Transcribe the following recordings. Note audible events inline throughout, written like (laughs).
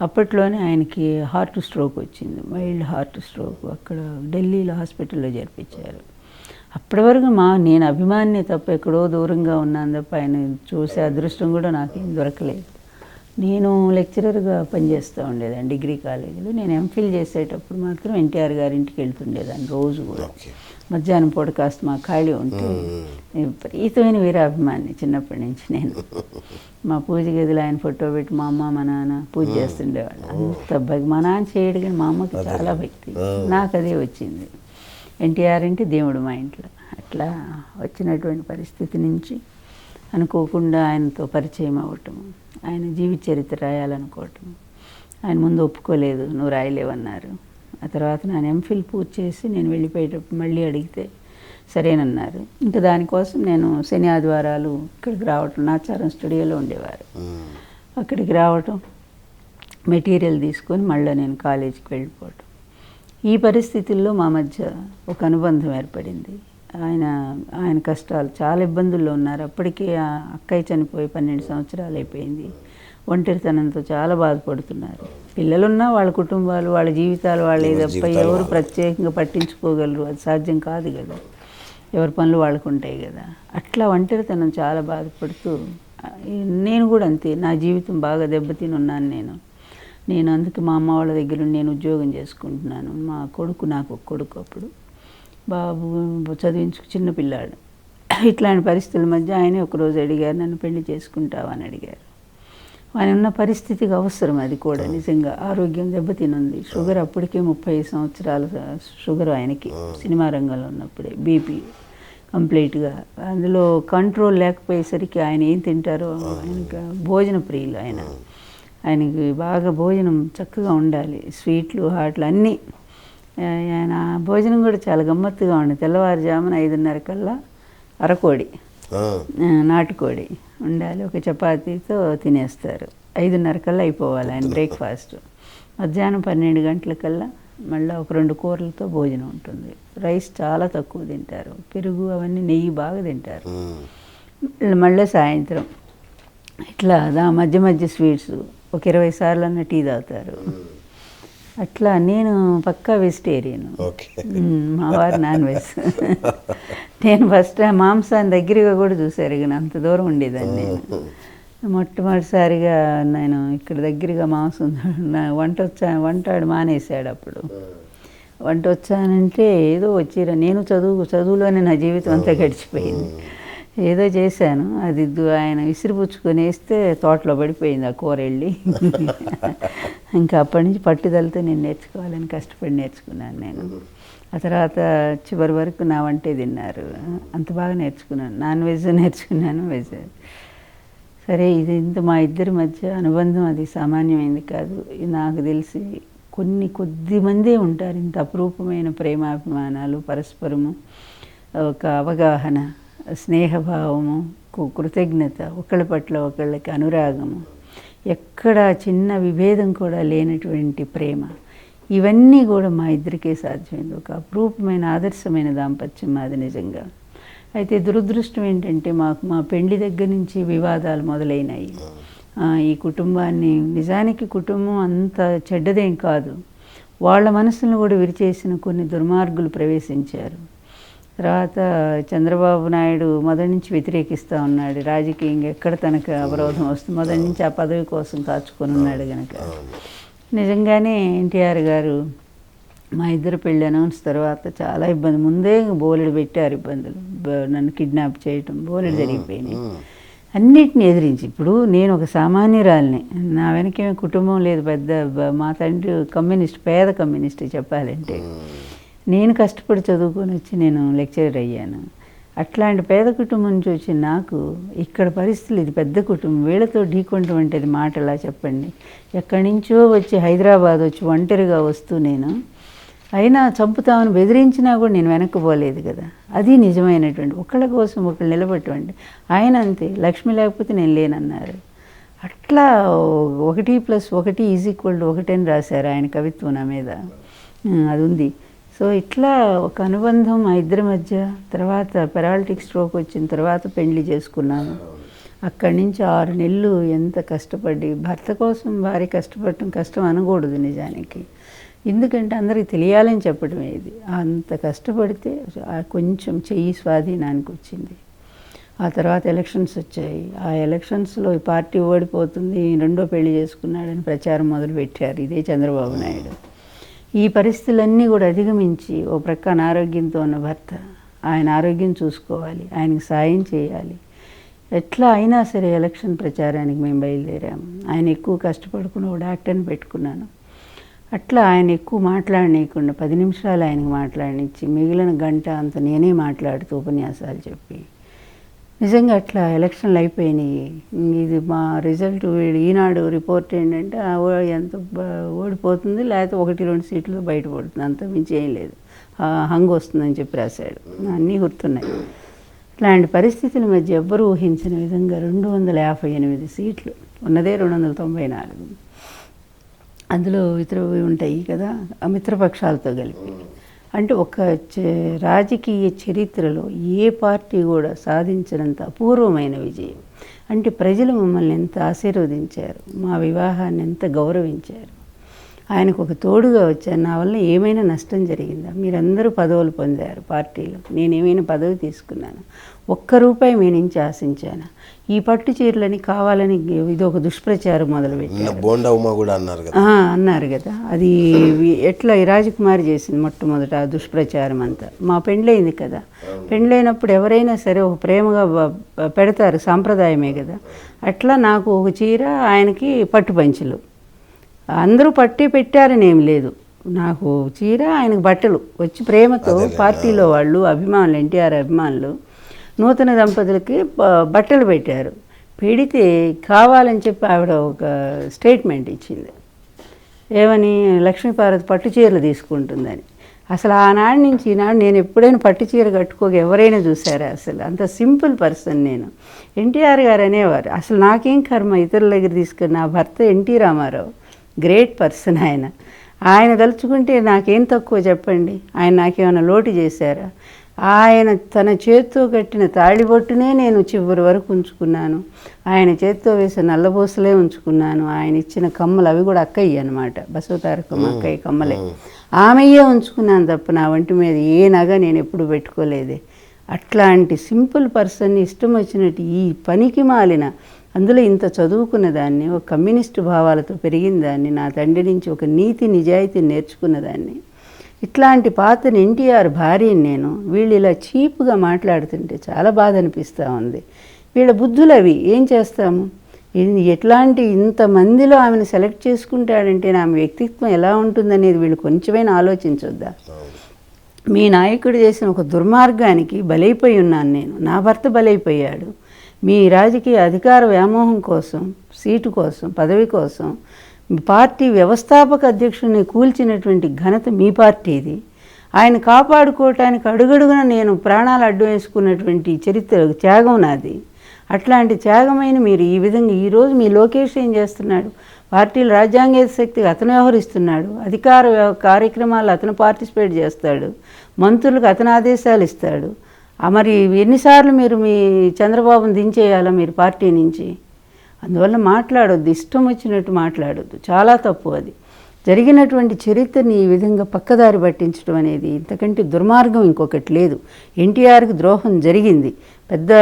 అప్పట్లోనే ఆయనకి heart stroke వచ్చింది. మైల్డ్ హార్ట్ స్ట్రోక్ అక్కడ ఢిల్లీలో హాస్పిటల్లో జరిపించారు. అప్పటి వరకు మా నేను అభిమాని తప్ప ఎక్కడో దూరంగా ఉన్నాను తప్ప ఆయన చూసే అదృష్టం కూడా నాకేం దొరకలేదు. నేను లెక్చరర్గా పనిచేస్తూ ఉండేదాన్ని డిగ్రీ కాలేజీలో. నేను ఎంఫిల్ చేసేటప్పుడు మాత్రం ఎన్టీఆర్ గారి ఇంటికి వెళ్తుండేదాన్ని రోజు కూడా. మధ్యాహ్నం పూట కాస్త మా ఖాళీ ఉంటే విపరీతమైన వీరాభిమాని చిన్నప్పటి నుంచి నేను. (laughs) మా పూజ గదిలో ఆయన ఫోటో పెట్టి మా అమ్మ మా నాన్న పూజ చేస్తుండేవాళ్ళు. అంత భక్తి మా నాన్న చేయడు కానీ మా అమ్మకి చాలా భక్తి. నాకు అదే వచ్చింది. ఎన్టీఆర్ అంటే దేవుడు మా ఇంట్లో. అట్లా వచ్చినటువంటి పరిస్థితి నుంచి అనుకోకుండా ఆయనతో పరిచయం అవ్వటం ఆయన జీవిత చరిత్ర రాయాలనుకోవటం ఆయన ముందు ఒప్పుకోలేదు నువ్వు రాయలేవన్నారు. ఆ తర్వాత నేను ఎంఫిల్ పూర్తి చేసి నేను వెళ్ళిపోయేటప్పుడు మళ్ళీ అడిగితే సరేనన్నారు. ఇంకా దానికోసం నేను శని ఆదివారాలు ఇక్కడికి రావటం నాచారం స్టూడియోలో ఉండేవారు. అక్కడికి రావటం మెటీరియల్ తీసుకొని మళ్ళీ నేను కాలేజీకి వెళ్ళిపోవటం. ఈ పరిస్థితుల్లో మా మధ్య ఒక అనుబంధం ఏర్పడింది. ఆయన ఆయన కష్టాలు చాలా ఇబ్బందుల్లో ఉన్నారు. అప్పటికే ఆ అక్కయ్య చనిపోయి పన్నెండు సంవత్సరాలు అయిపోయింది. ఒంటరితనంతో చాలా బాధపడుతున్నారు. పిల్లలున్నా వాళ్ళ కుటుంబాలు వాళ్ళ జీవితాలు వాళ్ళే తప్ప ఎవరు. ప్రత్యేకంగా పట్టించుకోగలరు అది సాధ్యం కాదు కదా. ఎవరి పనులు వాళ్ళకు ఉంటాయి కదా. అట్లా ఒంటరితనం చాలా బాధపడుతూ నేను కూడా అంతే. నా జీవితం బాగా దెబ్బతిని ఉన్నాను నేను. నేను అందుకే మా అమ్మ వాళ్ళ దగ్గర నేను ఉద్యోగం చేసుకుంటున్నాను. మా కొడుకు నాకు ఒక కొడుకు అప్పుడు. బాబు చదివించు చిన్న పిల్లాడు. ఇట్లాంటి పరిస్థితుల మధ్య ఆయనే ఒకరోజు అడిగారు నన్ను పెళ్ళి చేసుకుంటావా? అని అడిగారు. ఆయన ఉన్న పరిస్థితికి అవసరం అది కూడా నిజంగా. ఆరోగ్యం దెబ్బతినుంది. షుగర్ అప్పటికే ముప్పై సంవత్సరాల షుగర్ ఆయనకి సినిమా రంగంలో ఉన్నప్పుడే బీపీ కంప్లీట్గా. అందులో కంట్రోల్ లేకపోయేసరికి ఆయన ఏం తింటారో ఆయనకి భోజన ప్రియులు ఆయన. ఆయనకి బాగా భోజనం చక్కగా ఉండాలి. స్వీట్లు హాట్లు అన్నీ ఆయన భోజనం కూడా చాలా గమ్మత్తుగా ఉండే. తెల్లవారుజామున ఐదున్నర కల్లా అరకోడి నాటుకోడి ఉండాలి. ఒక చపాతీతో తినేస్తారు. ఐదున్నర కల్లా అయిపోవాలి ఆయన బ్రేక్ఫాస్ట్. మధ్యాహ్నం పన్నెండు గంటలకల్లా మళ్ళీ ఒక రెండు కూరలతో భోజనం ఉంటుంది. రైస్ చాలా తక్కువ తింటారు. పెరుగు అవన్నీ నెయ్యి బాగా తింటారు. మళ్ళీ సాయంత్రం ఇట్లా దా మధ్య మధ్య స్వీట్స్ ఒక ఇరవై సార్లు అన్న టీ తాగుతారు. అట్లా నేను పక్కా వెజిటేరియన్ మా వారు నాన్ వెజ్. నేను ఫస్ట్ మాంసాన్ని దగ్గరగా కూడా చూశారు ఇక అంత దూరం ఉండేదాన్ని నేను. మొట్టమొదటిసారిగా నేను ఇక్కడ దగ్గరగా మాంసం (laughs) వంట వచ్చా వంట మానేశాడు అప్పుడు. వంట వచ్చానంటే ఏదో వచ్చిరా నేను చదువు చదువులోనే నా జీవితం అంతా గడిచిపోయింది. ఏదో చేశాను. అది ఆయన విసిరిపుచ్చుకొని వేస్తే తోటలో పడిపోయింది ఆ కూర వెళ్ళి (laughs) ఇంకా అప్పటి నుంచి పట్టుదలతో నేను నేర్చుకోవాలని కష్టపడి నేర్చుకున్నాను నేను. ఆ తర్వాత చివరి వరకు నా వంటే తిన్నారు. అంత బాగా నేర్చుకున్నాను. నాన్ వెజ్ నేర్చుకున్నాను వెజ్. సరే ఇది ఇంత మా ఇద్దరి మధ్య అనుబంధం అది సామాన్యమైంది కాదు. ఇది నాకు తెలిసి కొన్ని కొద్ది మందే ఉంటారు ఇంత అపురూపమైన ప్రేమాభిమానాలు పరస్పరము ఒక అవగాహన. స్నేహభావము కు- కృతజ్ఞత ఒకళ్ళ పట్ల ఒకళ్ళకి అనురాగము ఎక్కడ చిన్న విభేదం కూడా లేనటువంటి ప్రేమ ఇవన్నీ కూడా మా ఇద్దరికే సాధ్యమైంది. ఒక అపురూపమైన ఆదర్శమైన దాంపత్యం మాది నిజంగా. అయితే దురదృష్టం ఏంటంటే మాకు మా పెళ్ళి దగ్గర నుంచి వివాదాలు మొదలైనాయి. ఈ కుటుంబాన్ని నిజానికి కుటుంబం అంత చెడ్డదేం కాదు. వాళ్ళ మనసులను కూడా విరిచేసిన కొన్ని దుర్మార్గులు ప్రవేశించారు. తర్వాత చంద్రబాబు నాయుడు మొదటి నుంచి వ్యతిరేకిస్తూ ఉన్నాడు. రాజకీయంగా ఎక్కడ తనకు అవరోధం వస్తుంది? మొదటి నుంచి ఆ పదవి కోసం కాచుకొని ఉన్నాడు కనుక నిజంగానే ఎన్టీఆర్ గారు మా ఇద్దరు పెళ్ళి అనౌన్స్ తర్వాత చాలా ఇబ్బంది. ముందే బోలెడు పెట్టారు ఇబ్బందులు. నన్ను కిడ్నాప్ చేయటం బోలెడు జరిగిపోయినాయి. అన్నిటిని ఎదిరించి ఇప్పుడు నేను ఒక సామాన్యురాలిని. నా వెనకేమి కుటుంబం లేదు పెద్ద మా తండ్రి కమ్యూనిస్ట్ పేద కమ్యూనిస్ట్ చెప్పాలంటే. నేను కష్టపడి చదువుకొని వచ్చి నేను లెక్చరర్ అయ్యాను. అట్లాంటి పేద కుటుంబం నుంచి వచ్చిన నాకు ఇక్కడ పరిస్థితులు ఇది పెద్ద కుటుంబం వీళ్ళతో ఢీకొనటం అంటే మాట ఎలా చెప్పండి. ఎక్కడి నుంచో వచ్చి హైదరాబాద్ వచ్చి ఒంటరిగా వస్తూ నేను అయినా చంపుతామని బెదిరించినా కూడా నేను వెనక్కి పోలేదు కదా. అది నిజమైనటువంటి ఒకళ్ళ కోసం ఒకళ్ళు నిలబెట్టండి ఆయన అంతే లక్ష్మి లేకపోతే నేను లేనన్నారు. అట్లా ఒకటి ప్లస్ ఒకటి ఈజ్ ఈక్వల్ టు ఒకటి అని రాశారు ఆయన కవిత్వం నా మీద. అది ఉంది. సో ఇట్లా ఒక అనుబంధం మా ఇద్దరి మధ్య తర్వాత పెరాలిటిక్ స్ట్రోక్ వచ్చిన తర్వాత పెళ్ళి చేసుకున్నాను అక్కడి నుంచి ఆరు నెలలు ఎంత కష్టపడి భర్త కోసం భార్య కష్టపడటం కష్టం అనకూడదు నిజానికి. ఎందుకంటే అందరికి తెలియాలని చెప్పడమే ఇది. అంత కష్టపడితే కొంచెం చెయ్యి స్వాధీనానికి వచ్చింది. ఆ తర్వాత ఎలక్షన్స్ వచ్చాయి. ఆ ఎలక్షన్స్లో ఈ పార్టీ ఓడిపోతుంది రెండో పెళ్ళి చేసుకున్నాడని ప్రచారం మొదలుపెట్టారు. ఇదే చంద్రబాబు నాయుడు. ఈ పరిస్థితులన్నీ కూడా అధిగమించి ఓ ప్రక్క అనారోగ్యంతో ఉన్న భర్త ఆయన ఆరోగ్యం చూసుకోవాలి ఆయనకి సాయం చేయాలి. ఎట్లా అయినా సరే ఎలక్షన్ ప్రచారానికి మేము బయలుదేరాము ఆయన ఎక్కువ కష్టపడుకుని ఓ డాక్టర్ని పెట్టుకున్నాను. అట్లా ఆయన ఎక్కువ మాట్లాడనీయకుండా పది నిమిషాలు ఆయనకు మాట్లాడనిచ్చి మిగిలిన గంట అంత నేనే మాట్లాడుతూ ఉపన్యాసాలు చెప్పి నిజంగా అట్లా ఎలక్షన్లు అయిపోయినాయి. ఇది మా రిజల్ట్ ఈనాడు రిపోర్ట్ ఏంటంటే ఎంత ఓడిపోతుంది లేకపోతే ఒకటి రెండు సీట్లు బయటపడుతుంది. అంత మించి ఏం లేదు. హంగ్ వస్తుందని చెప్పి రాశాడు. అన్నీ గుర్తున్నాయి. ఇట్లాంటి పరిస్థితుల మధ్య ఎవ్వరూ ఊహించిన విధంగా రెండు వందల యాభై ఎనిమిది సీట్లు ఉన్నదే రెండు వందల తొంభై నాలుగు. అందులో ఇతర ఉంటాయి కదా ఆ మిత్రపక్షాలతో కలిపి. అంటే ఒక చ- రాజకీయ చరిత్రలో ఏ పార్టీ కూడా సాధించినంత అపూర్వమైన విజయం. అంటే ప్రజలు మమ్మల్ని ఎంత ఆశీర్వదించారు మా వివాహాన్ని ఎంత గౌరవించారు. ఆయనకు ఒక తోడుగా వచ్చాను నా వల్ల ఏమైనా నష్టం జరిగిందా? మీరందరూ పదవులు పొందారు పార్టీలో. నేను ఏమైనా పదవి తీసుకున్నాను? ఒక్క రూపాయి మీ నుంచి ఆశించాను? ఈ పట్టు చీరలని కావాలని ఇది ఒక దుష్ప్రచారం మొదలుపెట్టారు. నిన్న బోండా ఉమా కూడా అన్నారు కదా. ఆ, అన్నారు కదా. అది ఎట్లా రాజకుమారి చేసింది మొట్టమొదట ఆ దుష్ప్రచారం అంతా? మా పెండ్లైంది కదా. పెండ్లైనప్పుడు ఎవరైనా సరే ఒక ప్రేమగా పెడతారు సాంప్రదాయమే కదా. అట్లా నాకు ఒక చీర ఆయనకి పట్టు పంచులు. అందరూ పట్టి పెట్టారని ఏం లేదు. నాకు చీర ఆయనకు బట్టలు. వచ్చి ప్రేమతో పార్టీలో వాళ్ళు అభిమానులు ఎన్టీఆర్ అభిమానులు నూతన దంపతులకి బట్టలు పెట్టారు. పెడితే కావాలని చెప్పి ఆవిడ ఒక స్టేట్మెంట్ ఇచ్చింది. ఏమని? లక్ష్మీపార్వతి పట్టు చీరలు తీసుకుంటుందని. అసలు ఆనాడు నుంచి ఈనాడు నేను ఎప్పుడైనా పట్టు చీర కట్టుకోక ఎవరైనా చూసారా అసలు? అంత సింపుల్ పర్సన్ నేను. ఎన్టీఆర్ గారు అనేవారు. అసలు నాకేం కర్మ? ఇతరుల దగ్గర తీసుకుని నా భర్త ఎన్టీ రామారావు. గ్రేట్ పర్సన్ ఆయన. ఆయన తలుచుకుంటే నాకేం తక్కువ చెప్పండి? ఆయన నాకేమైనా లోటు చేశారా? ఆయన తన చేత్తో కట్టిన తాళిబొట్టునే నేను చివరి వరకు ఉంచుకున్నాను. ఆయన చేత్తో వేసిన నల్లబోసలే ఉంచుకున్నాను. ఆయన ఇచ్చిన కమ్మలు అవి కూడా అక్కయ్య అనమాట బసవతారకమ్మ అక్కయ్య కమ్మలే. ఆమెయే ఉంచుకున్నాను తప్ప నా వంటి మీద ఏ నగ నేను ఎప్పుడు పెట్టుకోలేదే. అట్లాంటి సింపుల్ పర్సన్ని ఇష్టం వచ్చినట్టు ఈ పనికి మాలిన అందులో ఇంత చదువుకున్న దాన్ని ఒక కమ్యూనిస్టు భావాలతో పెరిగిన దాన్ని నా తండ్రి నుంచి ఒక నీతి నిజాయితీ నేర్చుకున్న దాన్ని ఇట్లాంటి పాతని ఎన్టీఆర్ భార్యని నేను వీళ్ళు ఇలా చీప్గా మాట్లాడుతుంటే చాలా బాధ అనిపిస్తూ ఉంది. వీళ్ళ బుద్ధులు అవి ఏం చేస్తాము? ఎట్లాంటి ఇంతమందిలో ఆమెను సెలెక్ట్ చేసుకుంటాడంటే ఆమె వ్యక్తిత్వం ఎలా ఉంటుందనేది వీళ్ళు కొంచెమైనా ఆలోచించొద్దా? మీ నాయకుడు చేసిన ఒక దుర్మార్గానికి బలైపోయి ఉన్నాను నేను. నా భర్త బలైపోయాడు. మీ రాజకీయ అధికార వ్యామోహం కోసం సీటు కోసం పదవి కోసం పార్టీ వ్యవస్థాపక అధ్యక్షుడిని కూల్చినటువంటి ఘనత మీ పార్టీది. ఆయన కాపాడుకోవటానికి అడుగడుగున నేను ప్రాణాలు అడ్డు వేసుకున్నటువంటి చరిత్ర త్యాగం నాది. అట్లాంటి త్యాగమైన మీరు ఈ విధంగా ఈరోజు మీ లోకేష్ ఏం చేస్తున్నాడు? పార్టీలు రాజ్యాంగేత శక్తికి అతను వ్యవహరిస్తున్నాడు. అధికార కార్యక్రమాలు అతను పార్టిసిపేట్ చేస్తాడు. మంత్రులకు అతను ఆదేశాలు ఇస్తాడు. మరి ఎన్నిసార్లు మీరు మీ చంద్రబాబును దించేయాలా మీరు పార్టీ నుంచి? అందువల్ల మాట్లాడొద్దు ఇష్టం వచ్చినట్టు మాట్లాడొద్దు. చాలా తప్పు అది. జరిగినటువంటి చరిత్రని ఈ విధంగా పక్కదారి పట్టించడం అనేది ఇంతకంటే దుర్మార్గం ఇంకొకటి లేదు. ఎన్టీఆర్కి ద్రోహం జరిగింది. పెద్ద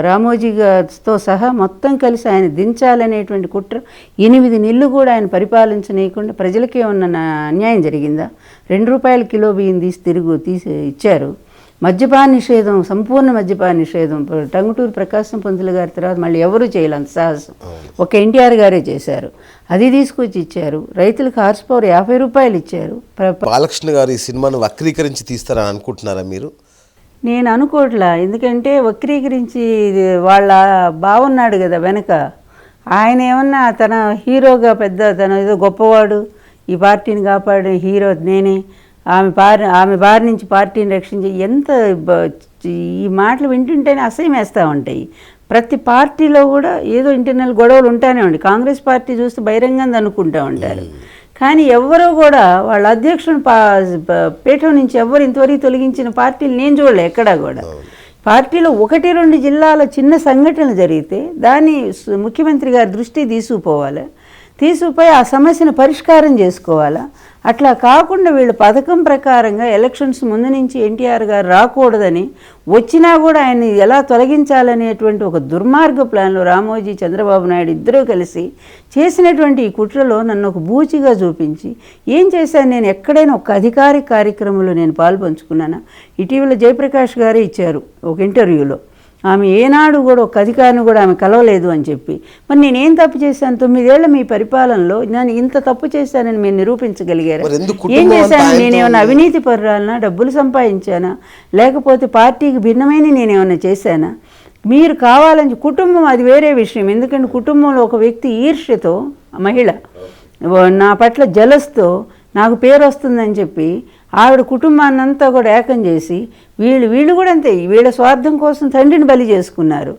రామోజీ గారితో సహా మొత్తం కలిసి ఆయన దించాలనేటువంటి కుట్ర ఎనిమిది నెలలు కూడా ఆయన పరిపాలించనీయకుండా ప్రజలకే ఉన్న నా- అన్యాయం జరిగిందా? రెండు రూపాయల కిలో బియ్యం తీసి తిరుగు తీసి ఇచ్చారు. మద్యపాన నిషేధం సంపూర్ణ మద్యపాన నిషేధం టంగుటూరు ప్రకాశం పంతులు గారి తర్వాత మళ్ళీ ఎవరూ చేయలేదు అంత సాహసం. ఒక ఎన్టీఆర్ గారే చేశారు. అది తీసుకొచ్చి ఇచ్చారు. రైతులకు హార్స్ పవర్ యాభై రూపాయలు ఇచ్చారు. బాలకృష్ణ గారు ఈ సినిమాను వక్రీకరించి తీస్తారని అనుకుంటున్నారా మీరు? నేను అనుకోవట్లా. ఎందుకంటే వక్రీకరించి వాళ్ళ బాగున్నాడు కదా వెనక. ఆయన ఏమన్నా తన హీరోగా పెద్ద తన ఏదో గొప్పవాడు ఈ పార్టీని కాపాడే హీరో నేనే ఆమె పారి ఆమె బారి నుంచి పార్టీని రక్షించి ఎంత ఈ మాటలు వింటుంటేనే అసహ్యం వేస్తూ ఉంటాయి. ప్రతి పార్టీలో కూడా ఏదో ఇంటర్నల్ గొడవలు ఉంటానే ఉంటాయి. కాంగ్రెస్ పార్టీ చూస్తే బహిరంగంగా అనుకుంటూ ఉంటారు. కానీ ఎవ్వరూ కూడా వాళ్ళ అధ్యక్షుని పా పీఠం నుంచి ఎవ్వరు ఇంతవరకు తొలగించిన పార్టీలు నేను చూడలే ఎక్కడా కూడా. పార్టీలో ఒకటి రెండు జిల్లాల చిన్న సంఘటనలు జరిగితే దాన్ని ముఖ్యమంత్రి గారి దృష్టి తీసుకుపోవాలి? తీసుకుపోయి ఆ సమస్యను పరిష్కారం చేసుకోవాలా? అట్లా కాకుండా వీళ్ళు పథకం ప్రకారంగా ఎలక్షన్స్ ముందు నుంచి ఎన్టీఆర్ గారు రాకూడదని వచ్చినా కూడా ఆయన్ని ఎలా తొలగించాలనేటువంటి ఒక దుర్మార్గ ప్లాన్లో రామోజీ చంద్రబాబు నాయుడు ఇద్దరూ కలిసి చేసినటువంటి ఈ కుట్రలో నన్ను ఒక బూచిగా చూపించి ఏం చేశాను? నేను ఎక్కడైనా ఒక అధికారిక కార్యక్రమంలో నేను పాల్పంచుకున్నానా? ఇటీవల జయప్రకాష్ గారే ఇచ్చారు ఒక ఇంటర్వ్యూలో. ఆమె ఏనాడు కూడా ఒక అధికారిని కూడా ఆమె కలవలేదు అని చెప్పి. మరి నేనేం తప్పు చేశాను? తొమ్మిదేళ్ళ మీ పరిపాలనలో నేను ఇంత తప్పు చేశానని మీరు నిరూపించగలిగారా? ఏం చేశాను? నేనేమన్నా అవినీతి పర్రాలనా డబ్బులు సంపాదించానా? లేకపోతే పార్టీకి భిన్నమైన నేనేమన్నా చేశానా? మీరు కావాలని కుటుంబం అది వేరే విషయం. ఎందుకంటే కుటుంబంలో ఒక వ్యక్తి ఈర్ష్యతో మహిళ నా పట్ల జలస్తో నాకు పేరు వస్తుందని చెప్పి ఆవిడ కుటుంబాన్నంతా కూడా ఏకం చేసి వీళ్ళు వీళ్ళు కూడా అంతే వీళ్ళ స్వార్థం కోసం తండ్రిని బలి చేసుకున్నారు.